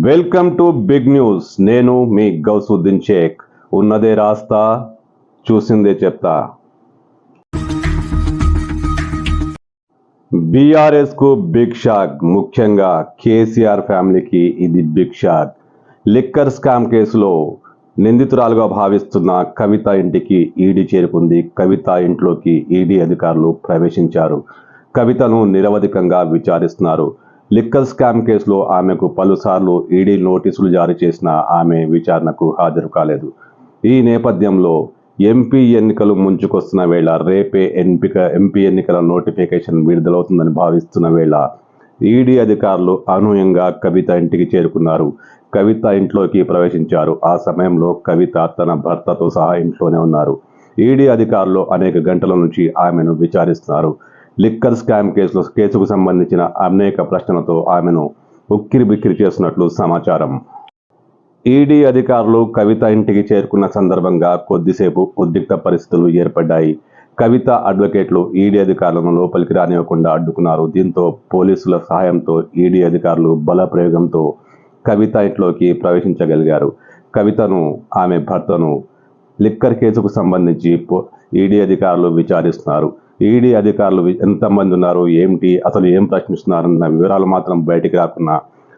Welcome to big news. నేను మీ గౌసుద్దీన్ షేక్. ఉన్నదే రాస్తా చూసిందే చెప్తా. బీఆర్ఎస్కు బిగ్ షాక్. ముఖ్యంగా కేసీఆర్ ఫ్యామిలీకి ఇది బిగ్ షాక్. లిక్కర్ స్కామ్ కేసులో నిందితురాలుగా భావిస్తున్న కవిత ఇంటికి ఈడీ చేరుకుంది. కవిత ఇంట్లోకి ఈడీ అధికారులు ప్రవేశించారు. కవితను నిరవధికంగా విచారిస్తున్నారు. లిక్కర్ స్కామ్ కేసులో ఆమెకు పలుసార్లు ఈడీ నోటీసులు జారీ చేసిన ఆమె విచారణకు హాజరు కాలేదు. ఈ నేపథ్యంలో ఎంపీ ఎన్నికలు ముంచుకొస్తున్న వేళ రేపే ఎంపిక ఎంపీ ఎన్నికల నోటిఫికేషన్ విడుదలవుతుందని భావిస్తున్న వేళ ఈడీ అధికారులు అనూహ్యంగా కవిత ఇంటికి చేరుకున్నారు. కవిత ఇంట్లోకి ప్రవేశించారు. ఆ సమయంలో కవిత తన భర్తతో సహా ఇంట్లోనే ఉన్నారు. ఈడీ అధికారులు అనేక గంటల నుంచి ఆమెను విచారిస్తున్నారు. లిక్కర్ స్కామ్ కేసులో కేసుకు సంబంధించిన అనేక ప్రశ్నలతో ఆమెను ఉక్కిరి బిక్కిరి చేస్తున్నట్లు సమాచారం. ఈడీ అధికారులు కవిత ఇంటికి చేరుకున్న సందర్భంగా కొద్దిసేపు ఉద్రిక్త పరిస్థితులు ఏర్పడ్డాయి. కవిత అడ్వకేట్లు ఈడీ అధికారులను లోపలికి రానివ్వకుండా అడ్డుకున్నారు. దీంతో పోలీసుల సహాయంతో ఈడీ అధికారులు బల ప్రయోగంతో కవిత ఇంట్లోకి ప్రవేశించగలిగారు. కవితను ఆమె భర్తను లిక్కర్ కేసుకు సంబంధించి ఈడీ అధికారులు విచారిస్తున్నారు. ఈడీ అధికారులు ఎంతమంది ఉన్నారు ఏమిటి అసలు ఏం ప్రశ్నిస్తున్నారన్న వివరాలు మాత్రం బయటికి రాకున్నా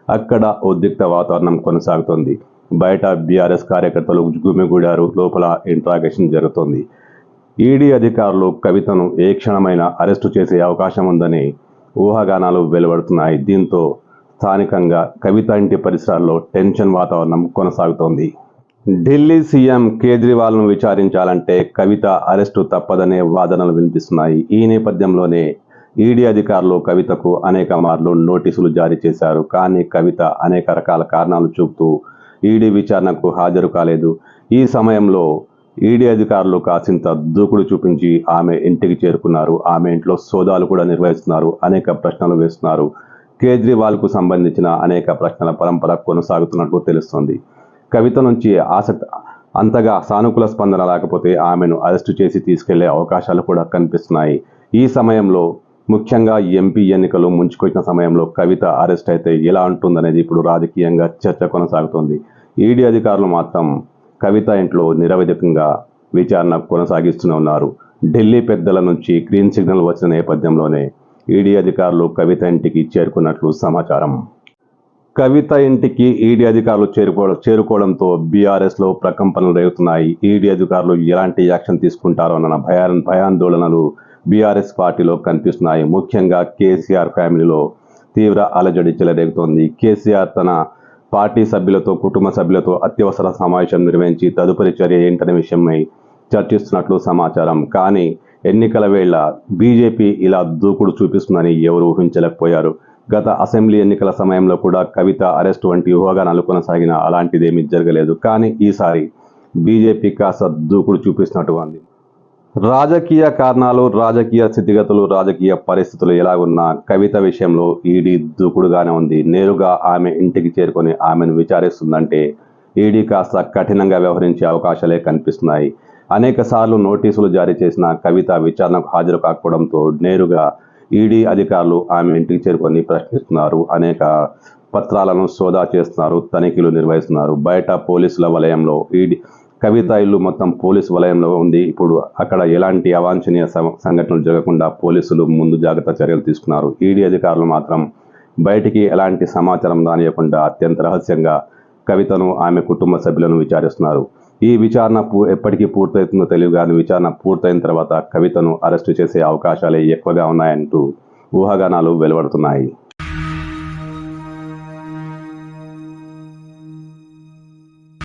అక్కడ ఉద్రిక్త వాతావరణం కొనసాగుతోంది. బయట బీఆర్ఎస్ కార్యకర్తలు గుమిగూడారు లోపల ఇంట్రాగేషన్ జరుగుతోంది. ఈడీ అధికారులు కవితను ఏ క్షణమైన అరెస్టు చేసే అవకాశం ఉందని ఊహాగానాలు వెలువడుతున్నాయి. దీంతో స్థానికంగా కవిత ఇంటి పరిసరాల్లో టెన్షన్ వాతావరణం కొనసాగుతోంది. Hmm. ఢిల్లీ సీఎం కేజ్రీవాల్ను విచారించాలంటే కవిత అరెస్టు తప్పదనే వాదనలు వినిపిస్తున్నాయి. ఈ నేపథ్యంలోనే ఈడీ అధికారులు కవితకు అనేక మార్లు నోటీసులు జారీ చేశారు. కానీ కవిత అనేక రకాల కారణాలు చూపుతూ ఈడీ విచారణకు హాజరు కాలేదు. ఈ సమయంలో ఈడీ అధికారులు కాసింత దూకుడు చూపించి ఆమె ఇంటికి చేరుకున్నారు. ఆమె ఇంట్లో సోదాలు కూడా నిర్వహిస్తున్నారు. అనేక ప్రశ్నలు వేస్తున్నారు. కేజ్రీవాల్కు సంబంధించిన అనేక ప్రశ్నల పరంపర కొనసాగుతున్నట్లు తెలుస్తోంది. కవిత నుంచి ఆసక్తి అంతగా సానుకూల స్పందన లేకపోతే ఆమెను అరెస్టు చేసి తీసుకెళ్ళే అవకాశాలు కూడా కనిపిస్తున్నాయి. ఈ సమయంలో ముఖ్యంగా ఎంపీ ఎన్నికలు ముంచుకొచ్చిన సమయంలో కవిత అరెస్ట్ అయితే ఎలా ఉంటుందనేది ఇప్పుడు రాజకీయంగా చర్చ కొనసాగుతోంది. ఈడీ అధికారులు మాత్రం కవిత ఇంట్లో నిరవధికంగా విచారణ కొనసాగిస్తూనే ఉన్నారు. ఢిల్లీ పెద్దల నుంచి గ్రీన్ సిగ్నల్ వచ్చిన నేపథ్యంలోనే ఈడీ అధికారులు కవిత ఇంటికి చేరుకున్నట్లు సమాచారం. కవిత ఇంటికి ఈడీ అధికారులు చేరుకోవడం చేరుకోవడంతో బీఆర్ఎస్లో ప్రకంపనలు రేగుతున్నాయి. ఈడీ అధికారులు ఎలాంటి యాక్షన్ తీసుకుంటారో అన్న భయా భయాందోళనలు బీఆర్ఎస్ పార్టీలో కనిపిస్తున్నాయి. ముఖ్యంగా కేసీఆర్ ఫ్యామిలీలో తీవ్ర అలజడి చెలరేగుతోంది. కేసీఆర్ తన పార్టీ సభ్యులతో కుటుంబ సభ్యులతో అత్యవసర సమావేశం నిర్వహించి తదుపరి చర్య ఏంటనే విషయమై చర్చిస్తున్నట్లు సమాచారం. కానీ ఎన్నికల వేళ బీజేపీ ఇలా దూకుడు చూపిస్తుందని ఎవరు ఊహించలేకపోయారు. గత అసెంబ్లీ ఎన్నికల సమయంలో కూడా కవిత అరెస్ట్ వంటి ఊహాగానాలు కొనసాగిన అలాంటిదేమీ జరగలేదు. కానీ ఈసారి బీజేపీ కాస్త దూకుడు చూపిస్తున్నట్టు ఉంది. రాజకీయ కారణాలు రాజకీయ స్థితిగతులు రాజకీయ పరిస్థితులు ఎలాగున్నా కవిత విషయంలో ఈడీ దూకుడుగానే ఉంది. నేరుగా ఆమె ఇంటికి చేరుకొని ఆమెను విచారిస్తుందంటే ఈడీ కాస్త కఠినంగా వ్యవహరించే అవకాశాలే కనిపిస్తున్నాయి. అనేక సార్లు నోటీసులు జారీ చేసిన కవిత విచారణకు హాజరు కాకపోవడంతో నేరుగా ఈడీ అధికారులు ఆమె ఇంటికి చేరుకొని ప్రశ్నిస్తున్నారు. అనేక పత్రాలను సోదా చేస్తున్నారు తనిఖీలు నిర్వహిస్తున్నారు. బయట పోలీసుల వలయంలో ఈడీ కవిత ఇల్లు మొత్తం పోలీసు వలయంలో ఉంది. ఇప్పుడు అక్కడ ఎలాంటి అవాంఛనీయ సంఘటనలు జరగకుండా పోలీసులు ముందు జాగ్రత్త చర్యలు తీసుకున్నారు. ఈడీ అధికారులు మాత్రం బయటికి ఎలాంటి సమాచారం రానియకుండా అత్యంత రహస్యంగా కవితను ఆమె కుటుంబ సభ్యులను విచారిస్తున్నారు. ఈ విచారణ పూ- ఎప్పటికీ పూర్తవుతుందో తెలియదు కానీ విచారణ పూర్తయిన తర్వాత కవితను అరెస్టు చేసే అవకాశాలే ఎక్కువగా ఉన్నాయంటూ ఊహాగానాలు వెలువడుతున్నాయి.